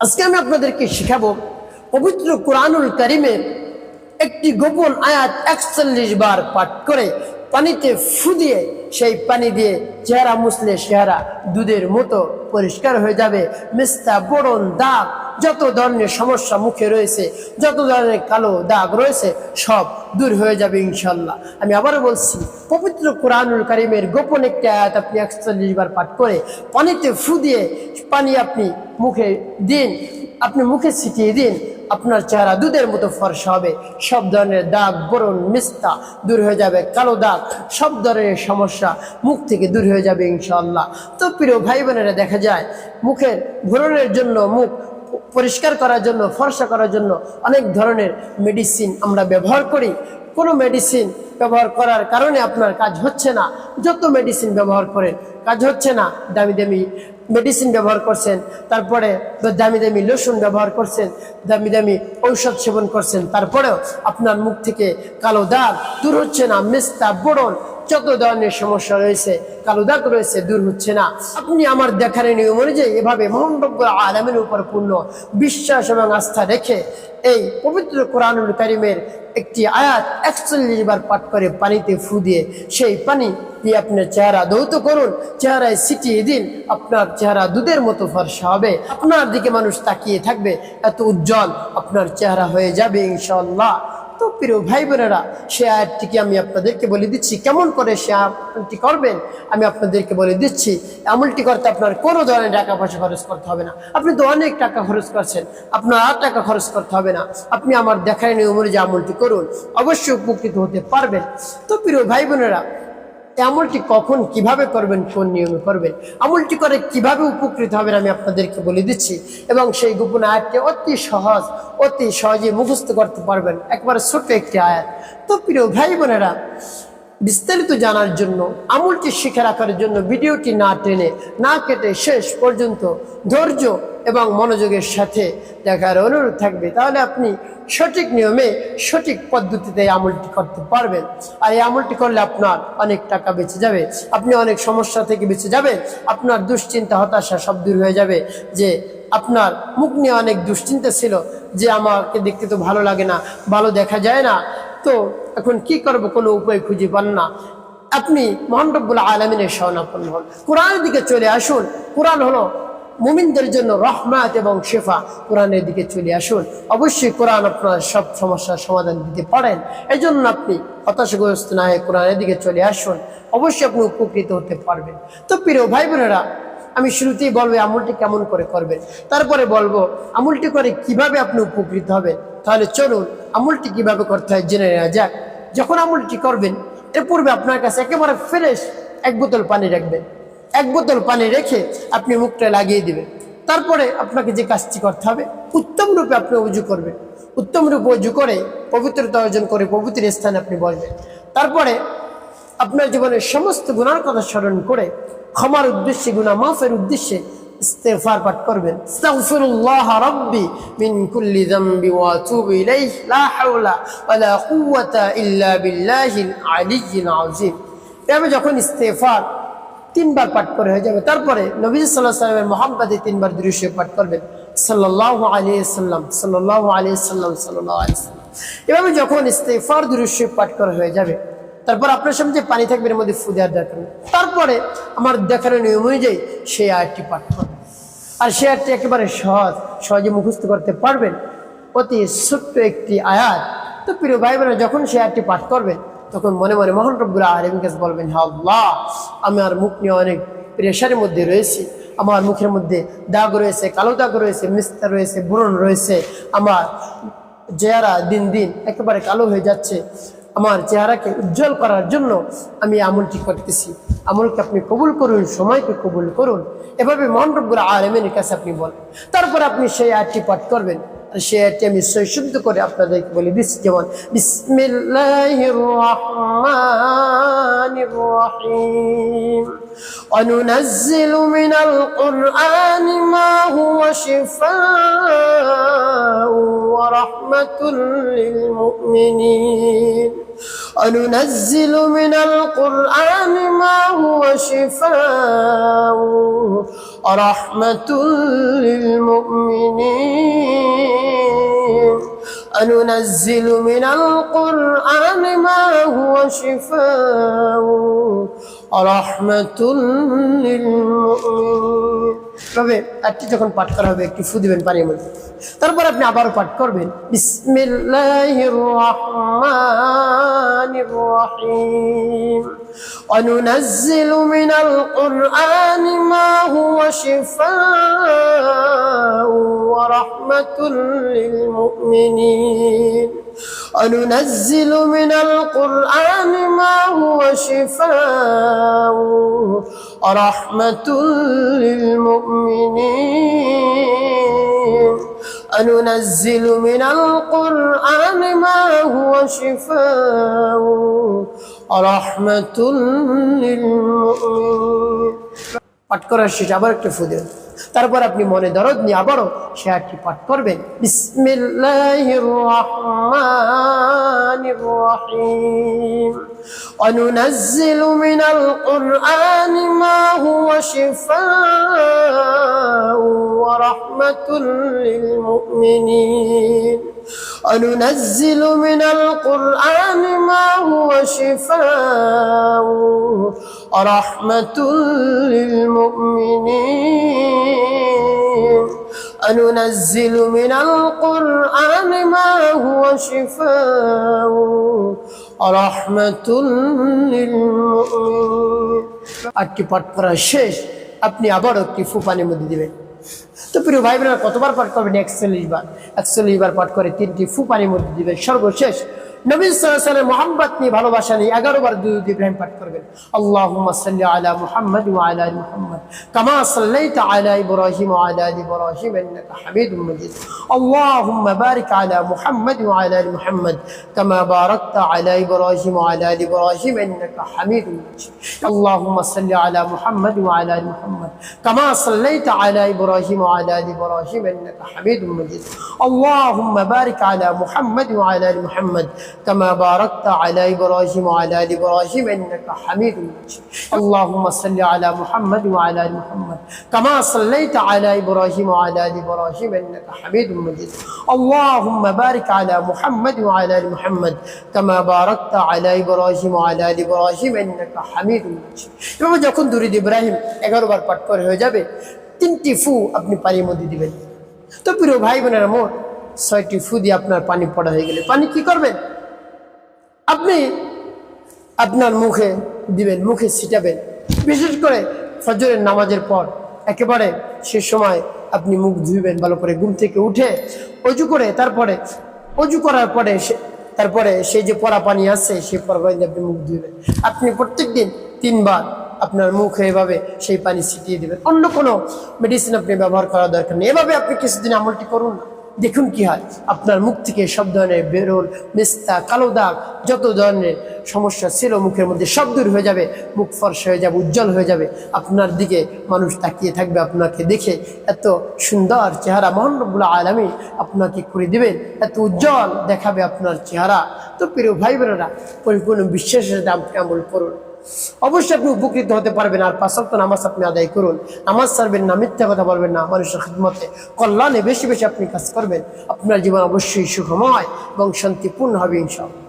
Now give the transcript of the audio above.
আজকে আমি আপনাদেরকে শিখাবো পবিত্র কোরআনুল করিমের একটি গোপন আয়াত একচল্লিশ বার পাঠ করে পানিতে ফু দিয়ে সেই পানি দিয়ে চেহারা মুসলে চেহারা দুধের মতো পরিষ্কার হয়ে যাবে। মিস্তা বরণ দাগ যত ধরনের সমস্যা মুখে রয়েছে, যত ধরনের কালো দাগ রয়েছে, সব দূর হয়ে যাবে ইনশাল্লাহ। আমি আবারও বলছি, পবিত্র কোরআনুল করিমের গোপন একটি আয়াত আপনি একচল্লিশ বার পাঠ করে পানিতে ফু দিয়ে পানি আপনি মুখে দিন, আপনি মুখে ছিটিয়ে দিন, আপনার চেহারা দুধের মতো ফর্সা হবে। সব ধরনের দাগ, বরণ মিস্তা দূর হয়ে যাবে, কালো দাগ, সব ধরনের সমস্যা মুখ থেকে দূর হয়ে যাবে ইনশাল্লাহ। তো প্রিয় ভাই বোনেরা দেখা যায়, মুখের ভরণের জন্য মুখ পরিষ্কার করার জন্য, ফর্সা করার জন্য অনেক ধরনের মেডিসিন আমরা ব্যবহার করি। কোনো মেডিসিন ব্যবহার করার কারণে আপনার কাজ হচ্ছে না। যত মেডিসিন ব্যবহার করেন, কাজ হচ্ছে না। দামি দামি মেডিসিন ব্যবহার করছেন, তারপরে দামি দামি লোশন ব্যবহার করছেন, দামি দামি ঔষধ সেবন করছেন, তারপরেও আপনার মুখ থেকে কালো দাগ দূর হচ্ছে না, মেস্তা বড়ন যত ধরনের সমস্যা রয়েছে কালো দাগ রয়েছে, দূর হচ্ছে না। আপনি আমার দেখার নিয়ম অনুযায়ী এভাবে মোহাম্মদ আলমের উপর পূর্ণ বিশ্বাস এবং আস্থা রেখে এই পবিত্র কোরআনুল করিমের একটি আয়াত একচল্লিশ বার পাঠ করে পানিতে ফু দিয়ে সেই পানি দিয়ে আপনার চেহারা দৌত করুন, চেহারায় ছিটিয়ে দিন, আপনার চেহারা দুধের মতো ফর্সা হবে। আপনার দিকে মানুষ তাকিয়ে থাকবে, এত উজ্জ্বল আপনার চেহারা হয়ে যাবে ইনশাল্লাহ তো প্রিয় ভাই বোনেরা সে আয়াতটিকে আমি আপনাদেরকে বলে দিচ্ছি। কেমন করে সে আমলটি করবেন, আমি আপনাদেরকে বলে দিচ্ছি। আমলটি করতে আপনার কোনো ধরনের টাকা পয়সা খরচ করতে হবে না। আপনি তো অনেক টাকা খরচ করছেন, আপনার আর টাকা খরচ করতে হবে না। আপনি আমার দেখায় নিয়ম অনুযায়ী আমলটি করুন। অবশ্যই উপকৃত হতে পারবেন। তো প্রিয় ভাই বোনেরা আমলটি কখন কীভাবে করবেন, কোন নিয়মে করবেন, আমলটি করে কীভাবে উপকৃত হবেন আমি আপনাদেরকে বলে দিচ্ছি। এবং সেই গোপন আয়াতটি অতি সহজ, অতি সহজে মুখস্থ করতে পারবেন। একবারে ছোট্ট একটি আয়াত। তো প্রিয় ভাই বোনেরা, বিস্তারিত জানার জন্য, আমলটি শিখে রাখার জন্য ভিডিওটি না টেনে, না কেটে শেষ পর্যন্ত ধৈর্য এবং মনোযোগের সাথে দেখার অনুরোধ থাকবে, তাহলে আপনি সঠিক নিয়মে সঠিক পদ্ধতিতে এই আমলটি করতে পারবেন। আর এই আমলটি করলে আপনার অনেক টাকা বেঁচে যাবে, আপনি অনেক সমস্যা থেকে বেঁচে যাবেন, আপনার দুশ্চিন্তা, হতাশা সব দূর হয়ে যাবে, যে আপনার মুখ নিয়ে অনেক দুশ্চিন্তা ছিল, যে আমাকে দেখতে তো ভালো লাগে না, ভালো দেখা যায় না, তো এখন কি করব, কোনো উপায় খুঁজে পান না। আপনি মোহাম্মবুল আলমিনের শরণাপন্ন হন। কোরআনের দিকে চলে আসুন। কোরআন হলো মুমিনদের জন্য রহমাত এবং শেফা কোরআনের দিকে চলে আসুন। অবশ্যই কোরআন আপনার সব সমস্যার সমাধান দিতে পারেন। এই জন্য আপনি হতাশাগ্রস্ত না হয়ে কোরআনের দিকে চলে আসুন। অবশ্যই আপনি উপকৃত হতে পারবেন। তো প্রিয় ভাই বোনেরা, আমি শুরুতেই বলব আমুলটি কেমন করে করবেন। তারপরে বলব, আমুলটি করে কীভাবে আপনি উপকৃত হবেন। তাহলে চলুন, আমুলটি কীভাবে করতে হয় জেনে নেওয়া যাক। যখন আমুলটি করবেন, এর পূর্বে আপনার কাছে একেবারে ফ্রেশ এক বোতল পানি রাখবেন। এক বোতল পানি রেখে আপনি মুখটা লাগিয়ে দিবেন। তারপরে আপনাকে যে কাজটি করতে হবে, উত্তম রূপে আপনি উজু করবেন। উত্তম রূপে উজু করে, পবিত্রতা অর্জন করে, পবিত্র স্থানে আপনি বসবেন। তারপরে আপনার জীবনের সমস্ত গুণার কথা স্মরণ করে, ক্ষমার উদ্দেশ্যে গুণা মাফের উদ্দেশ্যে ইস্তেফার পাঠ করবেন। যামবি ওয়া যখন ইস্তেগফার তিনবার পাঠ করে হয়ে যাবে। তারপরে নবী সাল্লাহ সাল্লামের মোহাম্মদে তিনবার দৃশ্য পাঠ করবেন। সাল্লাহ আলী সাল্লাম সাল্লাহ আলী সাল্লাম সাল্লাহ আলী সাল্লাম এভাবে যখন ইস্তেফার দৃশ্য পাঠ করা হয়ে যাবে, তারপর আপনার সামনে যে পানি থাকবে এর মধ্যে ফু দেওয়ার দরকার। তারপরে আমার দেখার নিয়ম অনুযায়ী সেই আয়টি পাঠ করবে আর সে আয়টি একেবারে সহজ, সহজে মুখস্থ করতে পারবেন। অতি ছোট্ট একটি আয়াত। তো প্রিয় ভাই বোনেরা যখন সে আয়টি পাঠ করবেন তখন মনে মনে মোহন রব্বুল আলম কাছে বলবেন হ্যাঁ আল্লাহ আমার মুখ নিয়ে অনেক প্রেশারের মধ্যে রয়েছি। আমার মুখের মধ্যে দাগ রয়েছে, কালো দাগ রয়েছে মিস্তা রয়েছে ব্রণ রয়েছে। আমার চেহারা দিন দিন একেবারে কালো হয়ে যাচ্ছে। আমার চেহারাকে উজ্জ্বল করার জন্য আমি আমলটি করতেছি। আমলকে আপনি কবুল করুন, সময়কে কবুল করুন। এভাবে মোহন আলমের কাছে আপনি বলেন। তারপর আপনি সেই আয়টি পাঠ করবেন। আয়টি আমি শুদ্ধ করে আপনাদেরকে বলে দিচ্ছি যেমন বিসমিল্লাহ রহমান রহিম। وننزل من القرآن ما هو شفاء ورحمة للمؤمنين وننزل من القرآن ما هو شفاء ورحمة للمؤمنين وننزل من القرآن ما هو شفاء তবে একটি যখন পাঠ করা হবে, একটু ফু দিবেন পানির মধ্যে। তারপর আপনি আবারও পাঠ করবেন। বিসমিল্লাহির রহমানির রহিম। وننزل من القرآن ما هو شفاء ورحمة للمؤمنين وننزل من القرآن ما هو شفاء ورحمة للمؤمنين وننزل من القرآن ما هو شفاء পাঠ করার শেষ, আবার একটা ফু দেবেন তারপর আপনি মনে দরদ নিয়ে আবারও সে আটটি পাঠ করবেন। বিসমিল্লাহ الرحيم. وننزل من القرآن ما هو شفاء ورحمة للمؤمنين. وننزل من القرآن ما هو شفاء ورحمة للمؤمنين. وننزل من القرآن ما هو شفاء ورحمة للمؤمنين আটটি পাঠ করা শেষ আপনি আবার একটি ফুপানির মধ্যে দিবেন তো প্রিয় ভাই বোনেরা কতবার পাঠ করবেন একচল্লিশ বার একচল্লিশ বার পাঠ করে তিনটি ফু পানির মধ্যে দিবেন সর্বশেষ নবী সাল্লাল্লাহু মোহাম্মদ নিয়ে ভালোবাসা নিয়ে এগারো বার দুরুদ ইব্রাহিম পাঠ করবেন। আল্লাহুম্মা সাল্লি আলা মুহাম্মদ ওয়া আলা আলি মুহাম্মদ। কামা সাল্লাইতা আলা ইব্রাহিম ওয়া আলা আলি ইব্রাহিম ইন্নাকা হামিদুম মাজিদ। আল্লাহুম্মা বারিক আলা মুহাম্মদ ওয়া আলা আলি মুহাম্মদ। কামা বারাকতা আলা ইব্রাহিম ওয়া আলা আলি ইব্রাহিম ইন্নাকা হামিদুম মাজিদ। আল্লাহুম্মা সাল্লি আলা মুহাম্মদ ওয়া আলা আলি মুহাম্মদ। কামা সাল্লাইতা আলা ইব্রাহিম ওয়া আলা আলি ইব্রাহিম ইন্নাকা হামিদুম মাজিদ। আল্লাহুম্মা বারিক আলা মুহাম্মদ ওয়া আলা আলি মুহাম্মদ كما باركت على إبراهيم وعلى آل إبراهيم إنك حميد مجيد اللهم صل على محمد وعلى آل محمد كما صليت على إبراهيم وعلى آل إبراهيم إنك حميد مجيد اللهم بارك على محمد وعلى آل محمد كما باركت على إبراهيم وعلى آل إبراهيم إنك حميد مجيد এভাবে যখন দুরিদ ইব্রাহিম এগারো বার পাঠ করে হয়ে যাবে তিনটি ফু আপনি পানির মধ্যে দিবেন তো প্রিয় ভাই বোনেরা মোট ছয়টি ফু দিয়ে আপনার পানি পড়া হয়ে গেলে পানি কি করবেন আপনি আপনার মুখে দিবেন, মুখে ছিটাবেন। বিশেষ করে ফজরের নামাজের পর। একেবারে সে সময় আপনি মুখ ধুইবেন, ভালো করে ঘুম থেকে উঠে অজু করে তারপরে, অজু করার পরে তারপরে সেই যে পরা পানি আছে, সেই পরা পানি আপনি মুখ ধুইবেন। আপনি প্রত্যেকদিন তিনবার আপনার মুখে এভাবে সেই পানি ছিটিয়ে দেবেন। অন্য কোনো মেডিসিন আপনি ব্যবহার করার দরকার নেই। এভাবে আপনি কিছুদিন আমলটি করুন না। দেখুন কি হয়। আপনার মুখ থেকে সব ধরনের বেরোল, মেস্তা, কালো দাগ, যত ধরনের সমস্যা ছিল মুখের মধ্যে সব দূর হয়ে যাবে, মুখ ফর্সা হয়ে যাবে, উজ্জ্বল হয়ে যাবে। আপনার দিকে মানুষ তাকিয়ে থাকবে, আপনাকে দেখে এত সুন্দর চেহারা মহানবুল্লাহ আলমী আপনাকে করে দিবেন, এত উজ্জ্বল দেখাবে আপনার চেহারা। তো প্রিয় ভাই বোনেরা পরিপূর্ণ বিশ্বাসের আপনি আমল করুন? অবশ্যই আপনি উপকৃত হতে পারবেন। আর ওয়াক্ত নামাজ আপনি আদায় করুন। নামাজ সারবেন না, মিথ্যা কথা বলবেন না। মানুষের খিদমতে, কল্যাণে বেশি বেশি আপনি কাজ করবেন। আপনার জীবন অবশ্যই সুখময় এবং শান্তিপূর্ণ হবে ইনশাআল্লাহ।